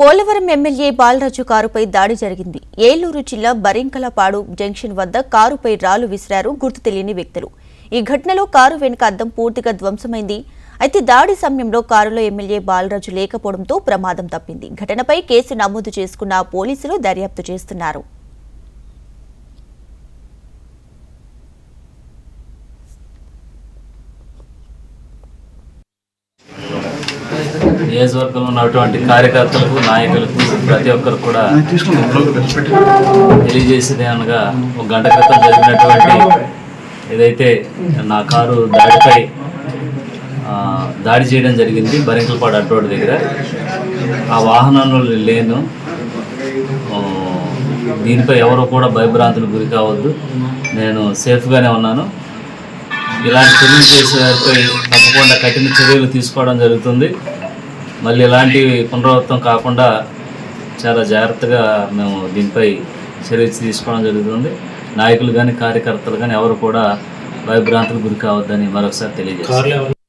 Polavaram MLA Balaraju కారుపై దాడి జరిగింది. ఏలూరు జిల్లా బరింకలపాడు జంక్షన్ వద్ద కారుపై రాళ్ళు విసిరారు గుర్తు తెలియని వ్యక్తులు. ఈ ఘటనలో కారు వెనుక అద్దం పూర్తిగా ధ్వంసమైంది. అయితే దాడి సమయంలో కారులో ఎమ్మెల్యే బాలరాజు లేకపోవడంతో ప్రమాదం తప్పింది. ఘటనపై కేసు నమోదు చేసుకున్న పోలీసులు దర్యాప్తు చేస్తున్నారు. నియోజకవర్గంలో ఉన్నటువంటి కార్యకర్తలకు నాయకులకు ప్రతి ఒక్కరు కూడా తెలియజేసేది అనగా ఒక గంట క్రితం జరిగినటువంటి ఏదైతే నా కారు దాడిపై దాడి చేయడం జరిగింది బరింకలపాడు అడ్రోడ్ దగ్గర. ఆ వాహనంలో లేను. దీనిపై ఎవరు కూడా భయభ్రాంతులు గురి కావద్దు. నేను సేఫ్గానే ఉన్నాను. ఇలాంటి చర్యలు చేసే వారిపై తప్పకుండా కఠిన చర్యలు తీసుకోవడం జరుగుతుంది. మళ్ళీ ఇలాంటివి పునరావృతం కాకుండా చాలా జాగ్రత్తగా మేము దీనిపై చర్య తీసుకోవడం జరుగుతుంది. నాయకులు కానీ కార్యకర్తలు కానీ ఎవరు కూడా భయభ్రాంతులకు గురి కావద్దని మరొకసారి తెలియజేస్తారు